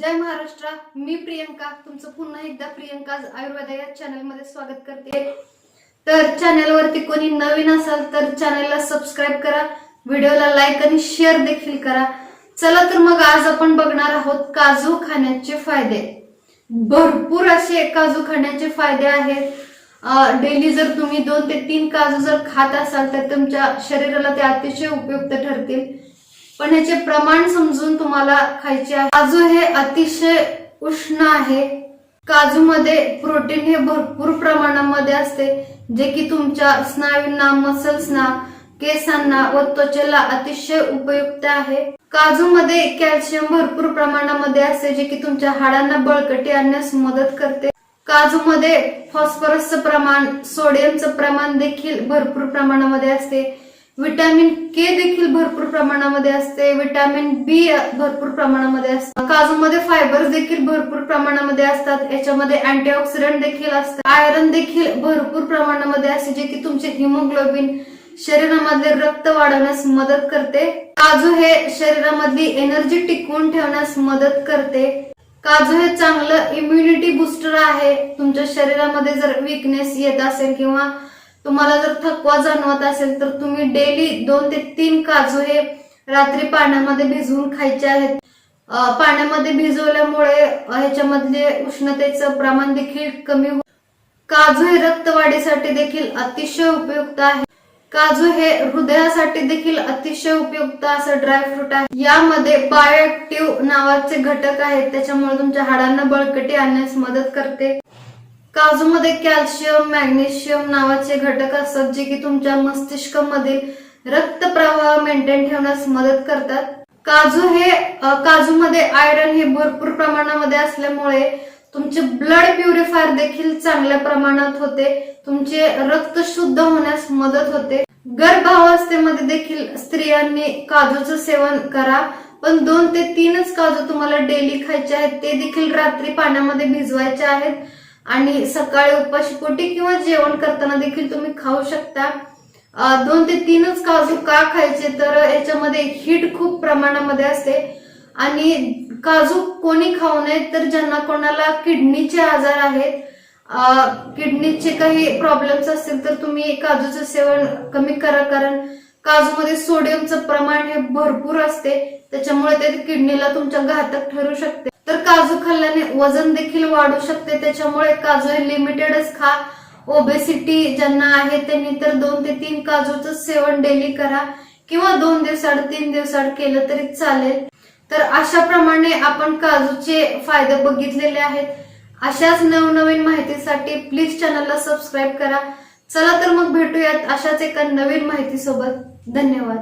जय महाराष्ट्र मी प्रियंका तुमचं पुन्हा एकदा प्रियंका आयुर्वेदा या चॅनलमध्ये स्वागत करते. तर चॅनलवरती कोणी नवीन असाल तर चॅनलला सबस्क्राईब करा व्हिडिओला लाईक आणि शेअर देखील करा. चला तर मग आज आपण बघणार आहोत काजू खाण्याचे फायदे. भरपूर असे काजू खाण्याचे फायदे आहेत. डेली जर तुम्ही दोन ते तीन काजू जर खात असाल तर तुमच्या शरीराला ते अतिशय उपयुक्त ठरतील. पण याचे प्रमाण समजून तुम्हाला खायचे आहे. काजू हे अतिशय उष्ण आहे. काजूमध्ये प्रोटीन हे भरपूर प्रमाणामध्ये असते जे की तुमच्या स्नायूंना मसल्सना केसांना व त्वचेला अतिशय उपयुक्त आहे. काजूमध्ये कॅल्शियम भरपूर प्रमाणामध्ये असते जे की तुमच्या हाडांना बळकटी आणण्यास मदत करते. काजूमध्ये फॉस्फरसचं प्रमाण सोडियमचं प्रमाण देखील भरपूर प्रमाणामध्ये असते. व्हिटॅमिन के देखील भरपूर प्रमाणामध्ये असते. व्हिटॅमिन बी भरपूर प्रमाणामध्ये असते. काजूमध्ये फायबर्स देखील भरपूर प्रमाणामध्ये असतात. याच्यामध्ये अँटीऑक्सिडंट देखील असतात आयरन देखील भरपूर प्रमाणामध्ये असते जे की तुमचे हिमोग्लोबिन शरीरामधले रक्त वाढवण्यास मदत करते. काजू हे शरीरामधली एनर्जी टिकवून ठेवण्यास मदत करते. काजू हे चांगलं इम्युनिटी बुस्टर आहे. तुमच्या शरीरामध्ये जर विकनेस येत असेल किंवा तुम्हाला जर थकवा जाणवत असेल तर तुम्ही डेली दोन ते तीन काजू हे रात्री पाण्यामध्ये भिजवून खायचे आहेत. पाण्यामध्ये भिजवल्यामुळे ह्याच्यामधले उष्णतेचं प्रमाण देखील कमी हो काजू हे रक्तवाढीसाठी देखील अतिशय उपयुक्त आहे. काजू हे हृदयासाठी देखील अतिशय उपयुक्त असं ड्रायफ्रूट आहे. यामध्ये बायोएक्टिव्ह नावाचे घटक आहेत त्याच्यामुळे तुमच्या हाडांना बळकटी आणण्यास मदत करते. काजूमध्ये कॅल्शियम मॅग्नेशियम नावाचे घटक असतात जे की तुमच्या मस्तिष्कामधील रक्तप्रवाह मेंटेन ठेवण्यास मदत करतात. काजू हे काजूमध्ये आयरन हे भरपूर प्रमाणामध्ये असल्यामुळे तुमचे ब्लड प्युरिफायर देखील चांगल्या प्रमाणात होते. तुमचे रक्त शुद्ध होण्यास मदत होते. गर्भावस्थेमध्ये देखील स्त्रियांनी काजूचं सेवन करा. पण दोन ते तीनच काजू तुम्हाला डेली खायचे आहेत ते देखील रात्री पाण्यामध्ये भिजवायचे आहेत. आणि सकाळी उपाशीपोटी किंवा जेवण करताना देखील तुम्ही खाऊ शकता. दोन ते तीनच काजू का खायचे तर याच्यामध्ये हीट खूप प्रमाणामध्ये असते. आणि काजू कोणी खाऊ नये तर ज्यांना कोणाला किडनीचे आजार आहेत किडनीचे काही प्रॉब्लेम्स असतील तर तुम्ही काजूचं सेवन कमी करा कारण काजूमध्ये सोडियमचं प्रमाण हे भरपूर असते. त्याच्यामुळे ते किडनीला तुमच्या घातक ठरू शकते. तर काजू खाल्ल्याने वजन देखील वाढू शकते. त्याच्यामुळे काजू हे लिमिटेडच खा. ओबेसिटी ज्यांना आहे त्यांनी तर दोन ते तीन काजूचं सेवन डेली करा. किंवा दोन दिवसाड तीन दिवसाड केलं तरी चालेल. तर अशा प्रमाणे आपण काजूचे फायदे बघितलेले आहेत. अशाच नवनवीन माहितीसाठी प्लीज चॅनलला सबस्क्राईब करा. चला तर मग भेटूयात अशाच एका नवीन माहितीसोबत. धन्यवाद.